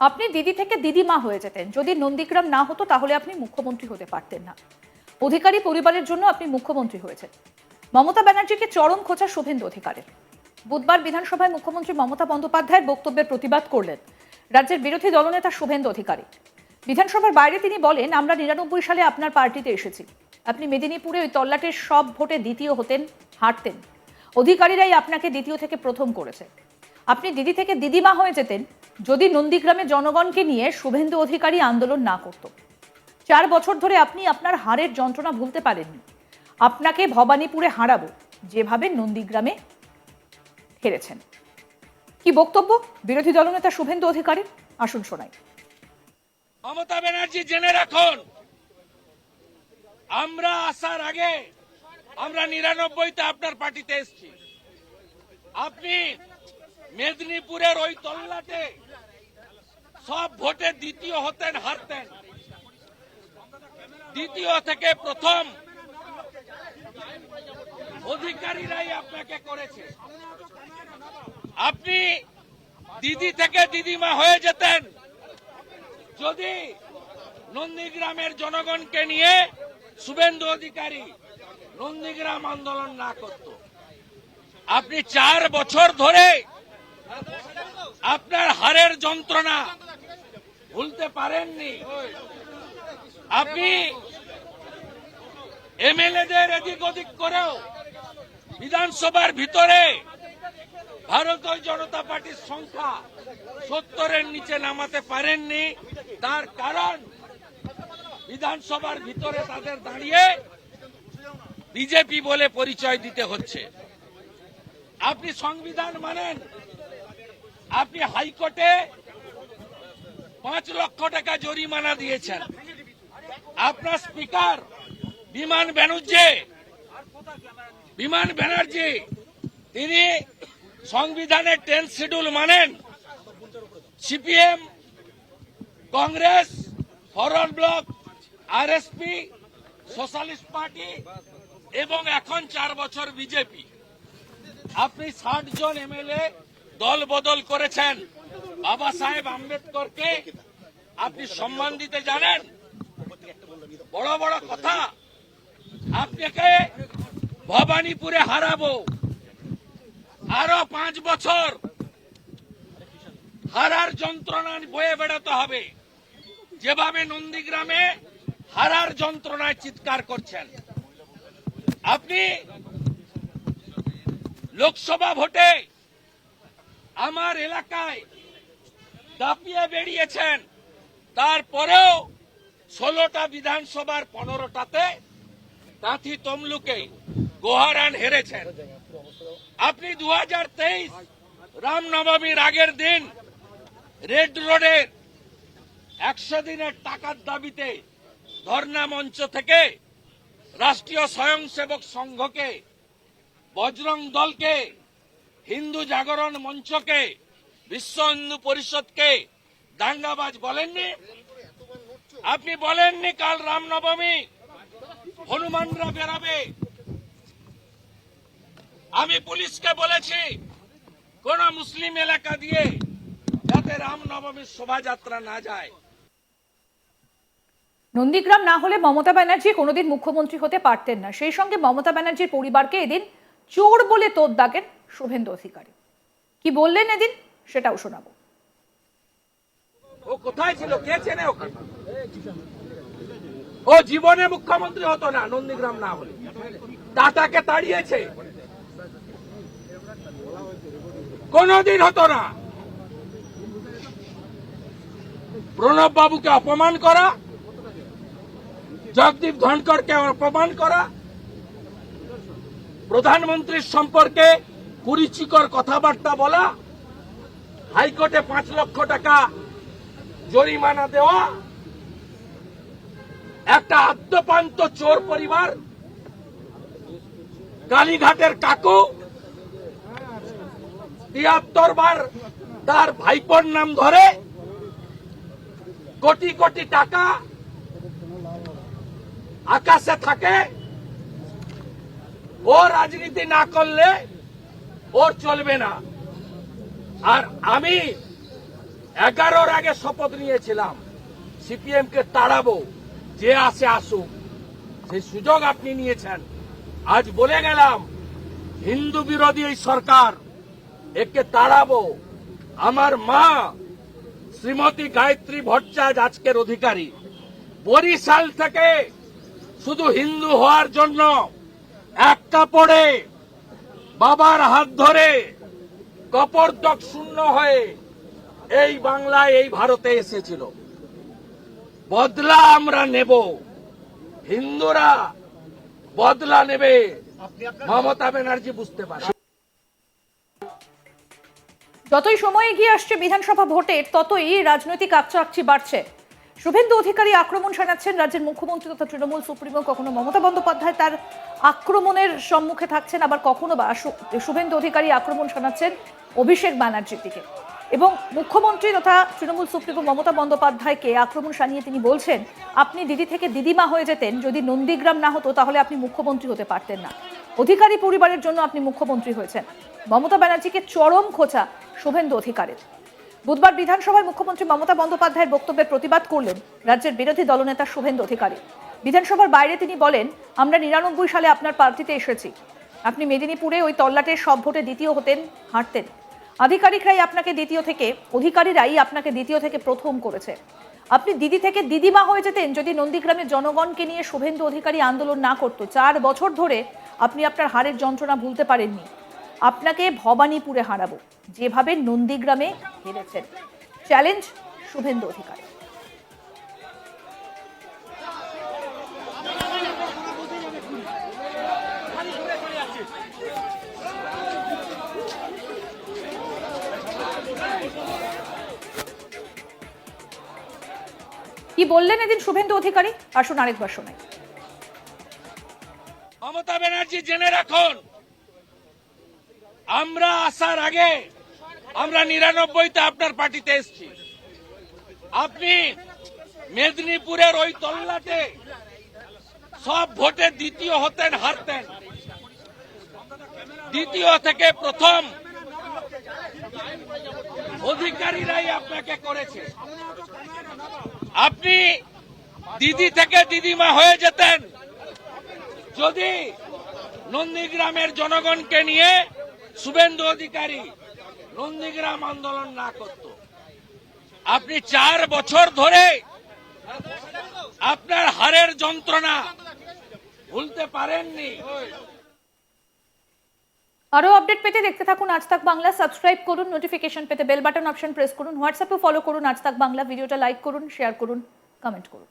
আপনি দিদি থেকে দিদিমা হয়ে যেতেন। যদি নন্দীগ্রাম না হতো, তাহলে আপনি মুখ্যমন্ত্রী হতে পারতেন না। অধিকারী পরিবারের জন্য আপনি মুখ্যমন্ত্রী হয়েছেন। মমতা ব্যানার্জিকে চরম খোঁচা শুভেন্দু অধিকারের। বুধবার বিধানসভায় মুখ্যমন্ত্রী মমতা বন্দ্যোপাধ্যায়ের বক্তব্যের প্রতিবাদ করলেন রাজ্যের বিরোধী দলনেতা শুভেন্দু অধিকারী। বিধানসভার বাইরে তিনি বলেন, আমরা নিরানব্বই সালে আপনার পার্টিতে এসেছি। আপনি মেদিনীপুরে ওই তল্লাটের সব ভোটে দ্বিতীয় হতেন, হারতেন। অধিকারীরাই আপনাকে দ্বিতীয় থেকে প্রথম করেছে। আপনি দিদি থেকে দিদিমা হয়ে যেতেন যদি নন্দীগ্রামে জনগণকে নিয়ে শুভেন্দু অধিকারী আন্দোলন না করত। চার বছর ধরে আপনি আপনার হাড়ের যন্ত্রণা ভুলতে পারেননি। আপনাকে ভবানীপুরে হারাবো, যেভাবে নন্দীগ্রামে হেরেছেন। কি বক্তব্য? বিরোধী দলনেতা শুভেন্দু অধিকারী আসুন শোনাই। মমতা ব্যানার্জি জেনে রাখুন, আমরা আসার আগে আমরা নিরানব্বইতে আপনার পার্টিতে এসেছি। আপনি মেদিনীপুরের ওই তল্লাটে সব ভোটে দ্বিতীয় হতেন হারতেন। দ্বিতীয় থেকে প্রথম অধিকারীরাই আপনাকে করেছে। আপনি দিদি থেকে দিদিমা হয়ে যেতেন। যদি নন্দীগ্রামের জনগণকে নিয়ে শুভেন্দু অধিকারী নন্দীগ্রাম আন্দোলন না করত। আপনি চার বছর ধরে আপনার হারের যন্ত্রণা ভুলতে পারেননি। আপনি এমএলএদের এদিক ওদিক করেও বিধানসভার ভিতরে ভারতীয় জনতা পার্টির সংখ্যা সত্তরের নিচে নামাতে পারেননি। তার কারণ বিধানসভার ভিতরে তাদের দাঁড়িয়ে বিজেপি বলে পরিচয় দিতে হচ্ছে। আপনি সংবিধান মানেন আপনি হাইকোর্টে পাঁচ লক্ষ টাকা জরিমানা দিয়েছেন। আপনার স্পিকার বিমান ব্যানার্জি বিমান ব্যানার্জি, তিনি সংবিধানের টেন শিডিউল মানেন। CPM, Congress forward bloc, RSP, socialist party এবং এখন চার বছর বিজেপি। আপনি ষাট জন এমএলএ দল বদল করেছেন বাবা সাহেব আম্বেদকরকে। আপনি সম্মান দিতে জানেন? বড় বড় কথা। আপনাকে ভবানীপুরে হারাবো। আরও পাঁচ বছর হারার যন্ত্রণা বয়ে বেড়াতে হবে। যেভাবে নন্দীগ্রামে হারার যন্ত্রণায় চিৎকার করছেন। আপনি লোকসভা ভোটে আমার এলাকায় দাপিয়ে বেরিয়েছেন। তারপরেও ষোলোটা বিধানসভার পনেরোটাতে তাঁতি তমলুকে গোহারান হেরেছেন। আপনি দু হাজার তেইশ রামনবমীর আগের দিন রেড রোডের একশো দিনের টাকার দাবিতে ধর্ণা মঞ্চ থেকে রাষ্ট্রীয় স্বয়ংসেবক সংঘকে বজরং দলকে হিন্দু জাগরণ মঞ্চকে, বিশ্ব হিন্দু পরিষদকে দাঙ্গাবাজ বলেননি? আপনি বলেননি কাল রামনবমী। হনুমানরা বেরাবে। আমি পুলিশকে বলেছি, কোন মুসলিম এলাকা দিয়ে যাতে রামনবমীর শোভাযাত্রা না যায়। নন্দীগ্রাম না হলে মমতা ব্যানার্জি কোনোদিন মুখ্যমন্ত্রী হতে পারতেন না। সেই সঙ্গে মমতা ব্যানার্জির পরিবারকে এদিন চোর বলে তোর দাগেন শুভেন্দু অধিকারী। কি বললেন এদিন? সেটাও শোনাবো। ও কোথায় ছিল? কে চেনে ওকে? ও জীবনে মুখ্যমন্ত্রী হতো না, নন্দীগ্রাম না হলে টাটাকে তাড়িয়েছে। কোনদিন হতো না। প্রণব বাবুকে অপমান করা, জগদীপ ধনকরকে অপমান করা প্রধানমন্ত্রীর সম্পর্কে কুরুচিকর কথাবার্তা বলা, হাইকোর্টে পাঁচ লক্ষ টাকা জরিমানা দেওয়া, একটা আদ্যপান্ত চোর পরিবার, কালীঘাটের কাকু, তিয়াত্তর বার তার ভাইপোর নাম ধরে, কোটি কোটি টাকা আকাশে থাকে ও রাজনীতি না করলে ওর চলবে না। আর আমি এগারোর আগে শপথ নিয়েছিলাম সিপিএম কে তাড়াবো, যে আসে আসুক। সেই সুযোগ আপনি নিয়েছেন, আজ বলে গেলাম, হিন্দু বিরোধী এই সরকার একে তাড়াবো। আমার মা শ্রীমতী গায়ত্রী ভট্টাচার্য আজকের অধিকারী। বরিশাল থেকে শুধু হিন্দু হওয়ার জন্য এক কাপড়ে বাবার হাত ধরে কপরদক শূন্য হয়ে এই বাংলায় এই ভারতে এসেছিল। বদলা আমরা নেব। হিন্দুরা বদলা নেবে। মমতা ব্যানার্জি বুঝতে পারে। যতই সময় এগিয়ে আসছে বিধানসভা ভোটের ততই রাজনৈতিক আকচাকচি বাড়ছে। শুভেন্দু অধিকারী আক্রমণ শানাচ্ছেন রাজ্যের মুখ্যমন্ত্রী তথা তৃণমূল সুপ্রিমো, কখনো মমতা বন্দ্যোপাধ্যায় তার আক্রমণের সম্মুখে থাকছেন, আবার কখনো বা শুভেন্দু অধিকারী আক্রমণ শানাচ্ছেন অভিষেক ব্যানার্জির দিকে। এবং মুখ্যমন্ত্রী তথা তৃণমূল সুপ্রিমো মমতা বন্দ্যোপাধ্যায়কে আক্রমণ শানিয়ে তিনি বলছেন, আপনি দিদি থেকে দিদিমা হয়ে যেতেন, যদি নন্দীগ্রাম না হতো তাহলে আপনি মুখ্যমন্ত্রী হতে পারতেন না। অধিকারী পরিবারের জন্য আপনি মুখ্যমন্ত্রী হয়েছেন। মমতা ব্যানার্জিকে চরম খোঁচা শুভেন্দু অধিকারের। বুধবার বিধানসভায় মুখ্যমন্ত্রী মমতা বন্দ্যোপাধ্যায়ের বক্তব্যের প্রতিবাদ করলেন রাজ্যের বিরোধী দলনেতা শুভেন্দু অধিকারী। বিধানসভার বাইরে তিনি বলেন, আমরা নিরানব্বই সালে আপনার পার্টিতে এসেছি। আপনি মেদিনীপুরে ওই তল্লাটের সব ভোটে দ্বিতীয় হতেন হাঁটতেন আধিকারিকরাই আপনাকে দ্বিতীয় থেকে, অধিকারীরাই আপনাকে দ্বিতীয় থেকে প্রথম করেছে। আপনি দিদি থেকে দিদিমা হয়ে যেতেন যদি নন্দীগ্রামের জনগণকে নিয়ে শুভেন্দু অধিকারী আন্দোলন না করতো। চার বছর ধরে আপনি আপনার হারের যন্ত্রণা ভুলতে পারেননি। আপনাকে ভবানীপুরে হারাবো। যেভাবে নন্দীগ্রামে হেরেছেন। চ্যালেঞ্জ শুভেন্দু অধিকারী। কি বললেন এদিন শুভেন্দু অধিকারী? আসুন আরেকবার শোনাই। মমতা ব্যানার্জি জেনে রাখুন আমরা আসার আগে আমরা নিরানব্বইতে আপনার পার্টিতে এসেছি। আপনি মেদিনীপুরের ওই তল্লাটে সব ভোটে দ্বিতীয় হতেন, হারতেন। দ্বিতীয় থেকে প্রথম অধিকারীরাই আপনাকে করেছে। আপনি দিদি থেকে দিদিমা হয়ে যেতেন। যদি নন্দীগ্রামের জনগণকে নিয়ে শুভেন্দু অধিকারী নন্দীগ্রাম আন্দোলন না করত। আপনি চার বছর ধরে আপনার হারের যন্ত্রণা ভুলতে পারেননি। আরও আপডেট পেতে দেখতে থাকুন আজ তাক বাংলা। সাবস্ক্রাইব করুন নোটিফিকেশন পেতে বেল বাটন অপশন প্রেস করুন। হোয়াটসঅ্যাপে ফলো করুন আজ তাক বাংলা। ভিডিওটা লাইক করুন শেয়ার করুন কমেন্ট করুন।